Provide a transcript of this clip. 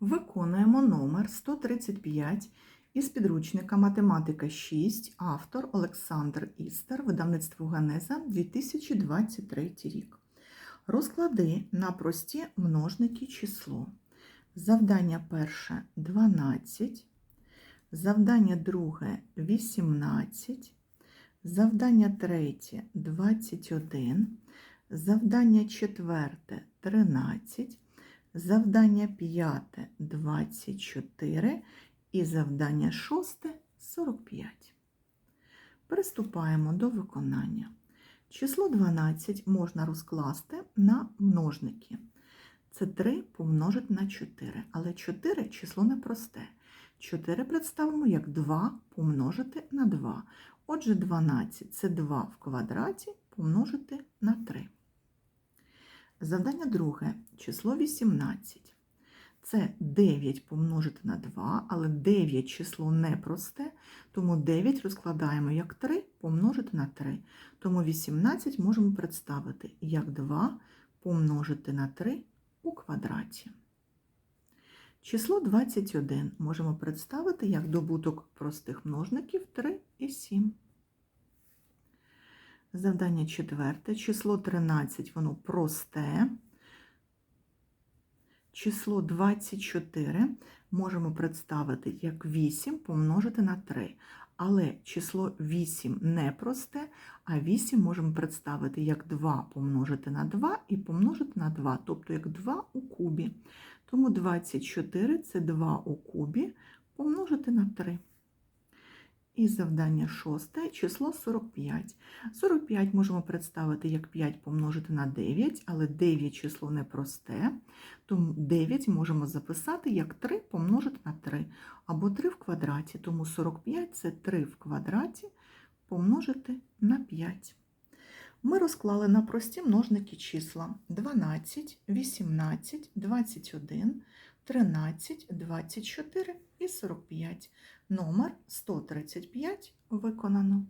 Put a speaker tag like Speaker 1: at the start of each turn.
Speaker 1: Виконуємо номер 135 із підручника Математика 6, автор Олександр Істер, видавництво Ганеза 2023 рік. Розклади на прості множники число. Завдання перше 12, завдання друге 18, завдання третє 21, завдання четверте 13, завдання п'яте 24 і завдання шосте 45. Приступаємо до виконання. Число 12 можна розкласти на множники. Це 3 помножити на 4, але 4 число непросте. 4 представимо як 2 помножити на 2. Отже, 12 це 2 в квадраті помножити на 3. Завдання друге. Число 18. Це 9 помножити на 2, але 9 число непросте, тому 9 розкладаємо як 3 помножити на 3. Тому 18 можемо представити як 2 помножити на 3 у квадраті. Число 21 можемо представити як добуток простих множників 3 і 7. Завдання четверте. Число 13, воно просте. Число 24 можемо представити як 8 помножити на 3. Але число 8 не просте, а 8 можемо представити як 2 помножити на 2 і помножити на 2, тобто як 2 у кубі. Тому 24 це 2 у кубі помножити на 3. І завдання шосте число 45. 45 можемо представити як 5 помножити на 9, але 9 число непросте, тому 9 можемо записати як 3 помножити на 3, або 3 в квадраті, тому 45 це 3 в квадраті помножити на 5. Ми розклали на прості множники числа 12, 18, 21, 13, 24 і 45. Номер 135 виконано.